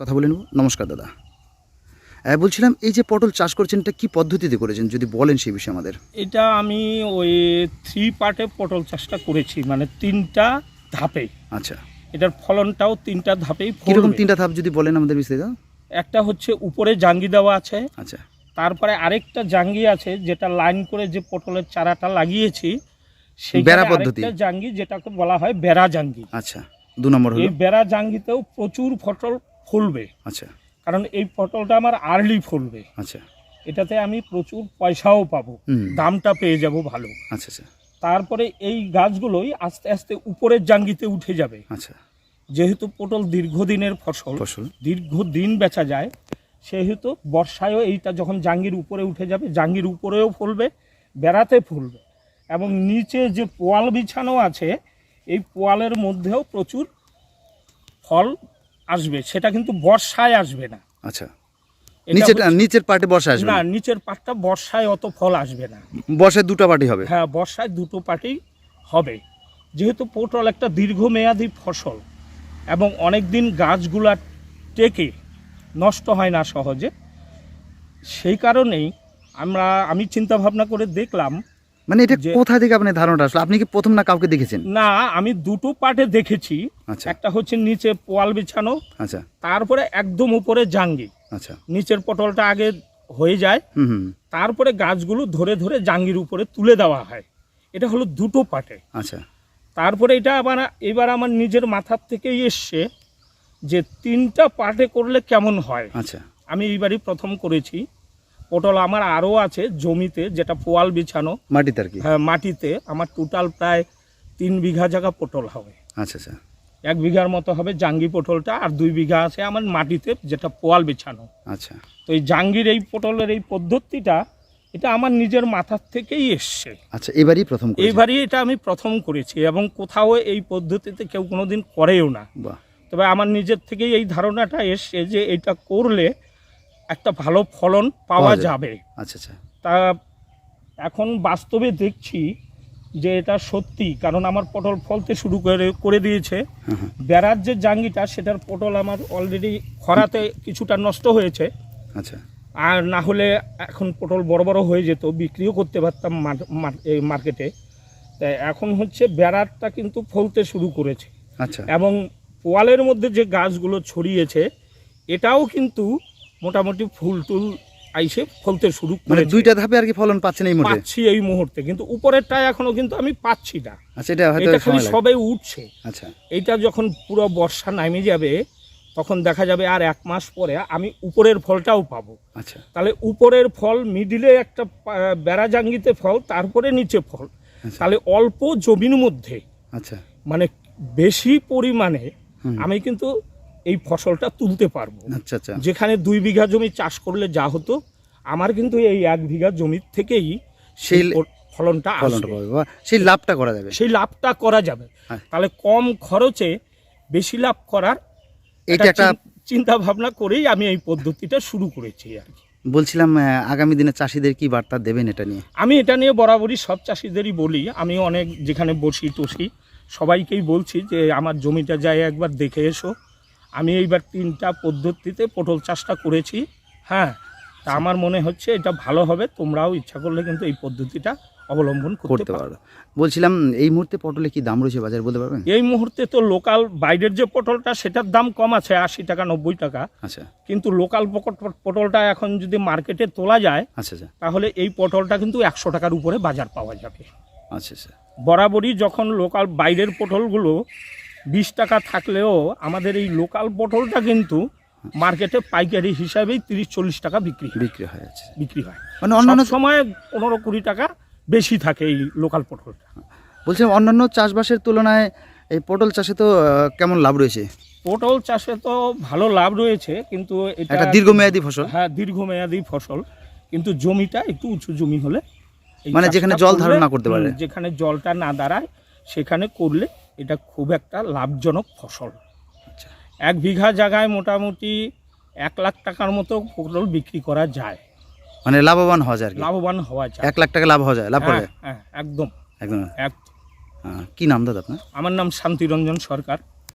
কথা বলে নেব। নমস্কার দাদা। হ্যাঁ বলছিলাম এই যে পটল চাষ করছেন এটা কী পদ্ধতিতে করেছেন যদি বলেন সেই বিষয়ে আমাদের? এটা আমি ওই থ্রি পার্টে পটল চাষটা করেছি মানে তিনটা ধাপে। আচ্ছা। এটার ফলনটাও তিনটা ধাপেই কীরকম তিনটা ধাপ যদি বলেন আমাদের বিস্তারিত? একটা হচ্ছে উপরে জাঙ্গি দেওয়া আছে আচ্ছা। তারপরে আরেকটা জাঙ্গি আছে যেটা লাইন করে যে পটলের চারাটা লাগিয়েছি সেই বেড়া পদ্ধতি। জাঙ্গি যেটাকে বলা হয় বেড়া জাঙ্গি। আচ্ছা দু নম্বর এই বেড়া জাঙ্গিতেও প্রচুর ফটল ফুলবে। আচ্ছা। কারণ এই পটলটা আমার আর্লি ফুলবে। আচ্ছা। এটাতে আমি প্রচুর পয়সাও পাবো। দামটা পেয়ে যাব ভালো। আচ্ছা আচ্ছা। তারপরে এই গাছগুলোই আস্তে আস্তে উপরের জাঙ্গিতে উঠে যাবে। আচ্ছা। যেহেতু পটল দীর্ঘদিনের ফসল ফসল। দীর্ঘদিন বেচা যায় সেহেতু বর্ষায়ও এইটা যখন জাঙ্গির উপরে উঠে যাবে জাঙ্গির উপরেও ফুলবে বেড়াতে ফুলবে। এবং নিচে যে পোয়াল বিছানো আছে এই পোয়ালের মধ্যেও প্রচুর ফল আসবে সেটা কিন্তু বর্ষায় আসবে না। আচ্ছা। নিচের নিচের পার্টে বর্ষা আসবে না নিচের পাটটা বর্ষায় অত ফল আসবে না। বর্ষায় দুটো পার্টি হবে? হ্যাঁ বর্ষায় দুটো পাটেই হবে। যেহেতু পটল একটা দীর্ঘমেয়াদী ফসল এবং অনেক দিন গাছগুলা টেকে নষ্ট হয় না সহজে সেই কারণেই আমরা আমি চিন্তা ভাবনা করে দেখলাম মানে এটা কোথা থেকে আপনি ধারণাটা আসলো? আপনি কি প্রথম না কাউকে দেখেছেন? না আমি দুটো পাটে দেখেছি। আচ্ছা। একটা হচ্ছে নিচে পোয়াল বিছানো আচ্ছা। তারপরে একদম উপরে জাঙ্গি আচ্ছা। নিচের পটলটা আগে হয়ে যায়। তারপরে গাছগুলো ধরে ধরে জাঙ্গির উপরে তুলে দেওয়া হয়। এটা হলো দুটো পাটে আচ্ছা। তারপরে এটা আবার এবার আমার নিজের মাথার থেকেই এসছে যে তিনটা পার্টে করলে কেমন হয়। আচ্ছা। আমি এইবারই প্রথম করেছি। পটল আমার আরও আছে জমিতে যেটা পোয়াল বিছানো। মাটিতে আর কি? হ্যাঁ, মাটিতে। আমার টোটাল প্রায় তিন বিঘা জায়গা পটল হবে। আচ্ছা আচ্ছা। এক বিঘার মতো হবে জাঙ্গি পটলটা আর দুই বিঘা আছে আমার মাটিতে যেটা পোয়াল বিছানো। আচ্ছা। তো এই জাঙ্গির এই পটলের এই পদ্ধতিটা এটা আমার নিজের মাথার থেকেই এসছে। আচ্ছা এবারই প্রথম এবারই এটা আমি প্রথম করেছি এবং কোথাও এই পদ্ধতিতে কেউ কোনোদিন করেও না। বাহ। তবে আমার নিজের থেকেই এই ধারণাটা এসছে যে এটা করলে একটা ভালো ফলন পাওয়া যাবে। আচ্ছা আচ্ছা। তা এখন বাস্তবে দেখছি যে এটা সত্যি কারণ আমার পটল ফলতে শুরু করে করে দিয়েছে। হ্যাঁ হ্যাঁ। বেড়ার যে জাঙ্গিটা সেটার পটল আমার অলরেডি খরাতে কিছুটা নষ্ট হয়েছে। আচ্ছা। আর না হলে এখন পটল বড় বড় হয়ে যেত বিক্রিও করতে পারতাম এই মার্কেটে। তাই এখন হচ্ছে বেড়ারটা কিন্তু ফলতে শুরু করেছে। আচ্ছা। এবং পোয়ালের মধ্যে যে গাছগুলো ছড়িয়েছে এটাও কিন্তু মোটামুটি ফুল টুল আইসে ফলতে শুরু মানে দুইটা ধাপে আর কি ফলন পাচ্ছেন এই মুহূর্তে? পাচ্ছি এই মুহূর্তে কিন্তু উপরেরটা এখনও কিন্তু আমি পাচ্ছি না। আচ্ছা এটা হয়তো এটা খালি সবে উঠছে। আচ্ছা। এইটা যখন পুরো বর্ষা নামে যাবে তখন দেখা যাবে আর এক মাস পরে আমি উপরের ফলটাও পাবো। আচ্ছা। তাহলে উপরের ফল মিডিলে একটা পা- বেড়া জাঙ্গিতে ফল তারপরে নিচে ফল। আচ্ছা। তাহলে অল্প জমির মধ্যে আচ্ছা। মানে বেশি পরিমাণে আমি কিন্তু এই ফসলটা তুলতে পারব। আচ্ছা আচ্ছা। যেখানে দুই বিঘা জমি চাষ করলে যা হতো আমার কিন্তু এই এক বিঘা জমির থেকেই সেই ফলনটা ফলনটা পাবে বা সেই লাভটা করা যাবে। সেই লাভটা করা যাবে। হ্যাঁ। তাহলে কম খরচে বেশি লাভ করার এইটা একটা চিন্তা ভাবনা করেই আমি এই পদ্ধতিটা শুরু করেছি আর কি। বলছিলাম আগামী দিনে চাষিদের কি বার্তা দেবেন এটা নিয়ে? আমি এটা নিয়ে বরাবরই সব চাষিদেরই বলি। আমি অনেক যেখানে বসি টসি সবাইকেই বলছি যে আমার জমিটা যাই একবার দেখে এসো। আমি এইবার তিনটা পদ্ধতিতে পটল চাষটা করেছি হ্যাঁ। তা আমার মনে হচ্ছে এটা ভালো হবে তোমরাও ইচ্ছা করলে কিন্তু এই পদ্ধতিটা অবলম্বন করতে পারো। বলছিলাম এই মুহূর্তে পটলে কি দাম রয়েছে বাজার বলতে পারবেন? এই মুহূর্তে তো লোকাল বাইরের যে পটলটা সেটার দাম কম আছে আশি টাকা নব্বই টাকা। আচ্ছা। কিন্তু লোকাল পটলটা এখন যদি মার্কেটে তোলা যায় আচ্ছা আচ্ছা। তাহলে এই পটলটা কিন্তু একশো টাকার উপরে বাজার পাওয়া যাবে। আচ্ছা আচ্ছা। বরাবরই যখন লোকাল বাইরের পটলগুলো বিশ টাকা থাকলেও আমাদের এই লোকাল পটলটা কিন্তু মার্কেটে পাইকারি হিসাবেই তিরিশ চল্লিশ টাকা বিক্রি বিক্রি হয়ে যাচ্ছে বিক্রি হয়। মানে অন্যান্য সময় পনেরো কুড়ি টাকা বেশি থাকে এই লোকাল পটলটা। বলছিলাম অন্যান্য চাষবাসের তুলনায় এই পটল চাষে তো কেমন লাভ রয়েছে? পটল চাষে তো ভালো লাভ রয়েছে কিন্তু এটা একটা দীর্ঘমেয়াদী ফসল। হ্যাঁ দীর্ঘমেয়াদী ফসল। কিন্তু জমিটা একটু উঁচু জমি হলে মানে যেখানে জল ধারণ না করতে পারে। যেখানে জলটা না দাঁড়ায় সেখানে করলে এটা খুব একটা লাভজনক ফসল। আচ্ছা। এক বিঘা জায়গায় মোটামুটি এক লাখ টাকার মতো পটল বিক্রি করা যায়। মানে লাভবান হওয়া যায় লাভবান হওয়া যায়। এক লাখ টাকা লাভ হওয়া যায় লাভ হ্যাঁ, হ্যাঁ একদম। একদম। এক কি নাম দাদা আপনার? আমার নাম শান্তিরঞ্জন সরকার।